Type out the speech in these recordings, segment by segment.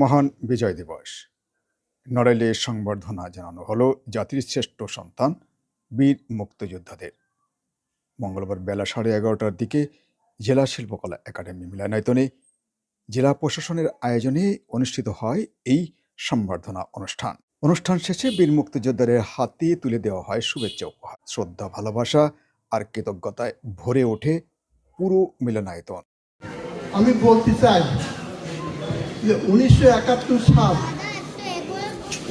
মহান বিজয় দিবস। নড়াইলে সংবর্ধনা জানানো হলো জাতির শ্রেষ্ঠ সন্তান, বীর মুক্তিযোদ্ধাদের। মঙ্গলবার বেলা সাড়ে এগারোটার দিকে জেলা শিল্পকলা একাডেমি মিলনায়তনে জেলা প্রশাসনের আয়োজনে অনুষ্ঠিত হয় এই সম্বর্ধনা অনুষ্ঠান। অনুষ্ঠান শেষে বীর মুক্তিযোদ্ধাদের হাতে তুলে দেওয়া হয় শুভেচ্ছা উপহার। শ্রদ্ধা, ভালোবাসা আর কৃতজ্ঞতায় ভরে ওঠে পুরো মিলনায়তন। আমি বলতে চাই যে উনিশশো একাত্তর সাল,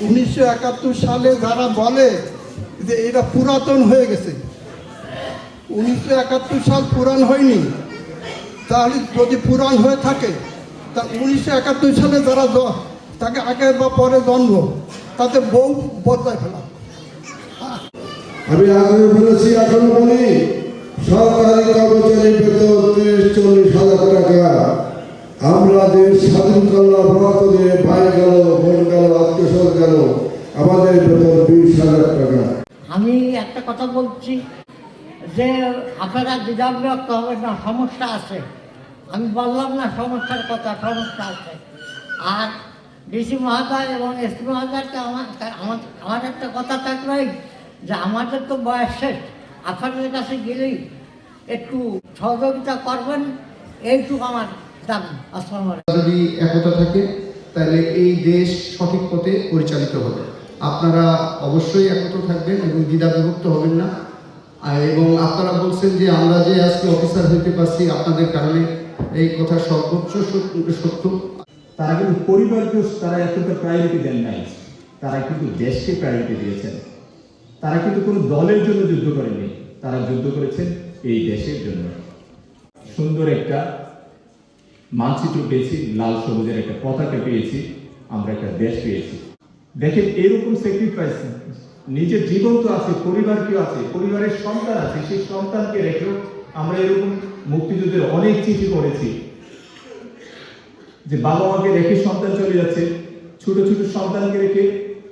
উনিশশো একাত্তর সালে যারা বলে যে এটা পুরাতন হয়ে গেছে, উনিশশো একাত্তর সাল পুরান হয়নি, তাহলে যদি পুরান হয়ে থাকে, তা উনিশশো একাত্তর সালে যারা তাকে আগে বা পরে জন্ম, তাতে বউ বদলায় ফেলা। আমি আগে বলেছি, এখনও সরকারি কর্মচারী বেতন তিরিশ চল্লিশ হাজার টাকা। আমরা দেশ স্বাধীন করলাম রক্ত দিয়ে ভাই গেল বোন গেল আত্মীয় গেল। আমাদের বেতন বিশ হাজার টাকা। আমি একটা কথা বলছি যে আপনারা দ্বিধাবিভক্ত হবে না, সমস্যা আছে। আমি বললাম না সমস্যার কথা, সমস্যা আছে। আর ডিসি মহোদয় এবং এসপি মহোদয়কে আমার আমার একটা কথা থাকলোই যে আমাদের তো বয়স শেষ। আপনাদের কাছে গেলেই একটু সহযোগিতা করবেন, এইটুকু আমার দাবি যদি একতা থাকে তাহলে এই দেশ সঠিক পথে পরিচালিত হবে। আপনারা অবশ্যই একত্র থাকবেন এবং দ্বিধা বিভক্ত হবেন না। এবং আপনারা বলছেন যে আমরা যে আজকে অফিসার হইতে পারছি আপনাদের কারণে এই কথা সর্বোচ্চ সত্য- সত্য। তারা কিন্তু পরিবারকেও তারা এতটা প্রায়োরিটি দেন নাই। তারা কিন্তু দেশকে প্রায়োরিটি দিয়েছেন। তারা কিন্তু কোনো দলের জন্য যুদ্ধ করেনি তারা যুদ্ধ করেছেন এই দেশের জন্য। সুন্দর একটা মানচিত্র পেয়েছি, লাল সবুজের একটা পতাকা পেয়েছি, আমরা একটা দেশ পেয়েছি। দেখেন, এরকম স্যাক্রিফাইস নিজের জীবন তো আছে, পরিবারকেও আছে, পরিবারের সন্তান আছে, সেই সন্তানকে রেখেও আমরা এরকম মুক্তিযুদ্ধের অনেক চিঠি করেছি যে বাবা মাকে রেখে সন্তান চলে যাচ্ছে, ছোট ছোট সন্তানকে রেখে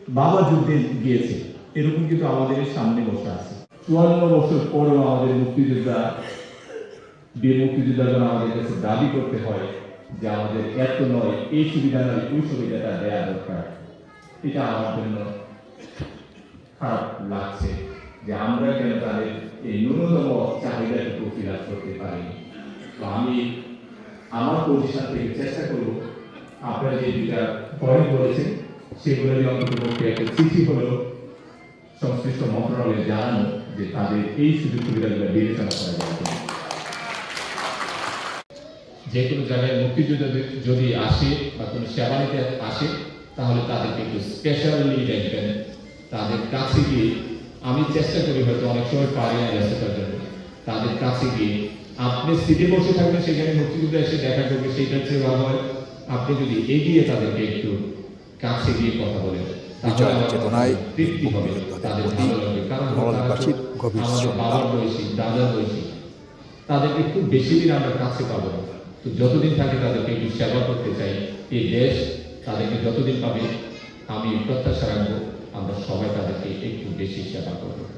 বাবা যুদ্ধে গিয়েছে। এরকম কিন্তু আমাদের সামনে বসে আছে। চুয়ান্ন বছর পরেও আমাদের মুক্তিযোদ্ধা বীর মুক্তিযোদ্ধার জন্য আমাদের কাছে দাবি করতে হয় যে আমাদের এত নয়, এই সুবিধা নয় ওই সুবিধাটা দেওয়া দরকার এটা আমার জন্য খারাপ লাগছে যে আমরা কেন তাদের এই ন্যূনতম চাহিদাটুকু ফিলাপ করতে পারিনি তো আমি আমার প্রতিষ্ঠান থেকে চেষ্টা করব, আপনারা যে দুটা পয়েন্ট বলেছেন সেগুলো নিয়ে অন্তর্ভুক্ত একটা চিঠি হলো সংশ্লিষ্ট মন্ত্রণালয়ে জানানো যে তাদের এই সুযোগ সুবিধাগুলো বিবেচনা করা যায়। যে কোনো জায়গায় মুক্তিযোদ্ধাদের যদি আসে বা কোনো সেবা নিতে আসে তাহলে তাদেরকে একটু স্পেশালি দেখবেন। তাদের কাছে গিয়ে আমি চেষ্টা করি হয়তো অনেক সময় পারি না ব্যস্ততার জন্য তাদের কাছে গিয়ে আপনি সিটে বসে থাকবেন সেখানে মুক্তিযোদ্ধা এসে দেখা করবে সেইটার চেয়ে ভালো হয়। আপনি যদি এগিয়ে তাদেরকে একটু কাছে গিয়ে কথা বলেন চেতনায় মুক্তিযোদ্ধাদের তাদের প্রতি গভীর শ্রদ্ধা। বয়সী তাদেরকে খুব বেশি দিন আমরা কাছে পাবো না। যতদিন থাকে তাদেরকে একটু সেবা করতে চাই, এই দেশ তাদেরকে যতদিন পাবে, আমি প্রত্যাশা রাখব, আমরা সবাই তাদেরকে একটু বেশি সেবা করব।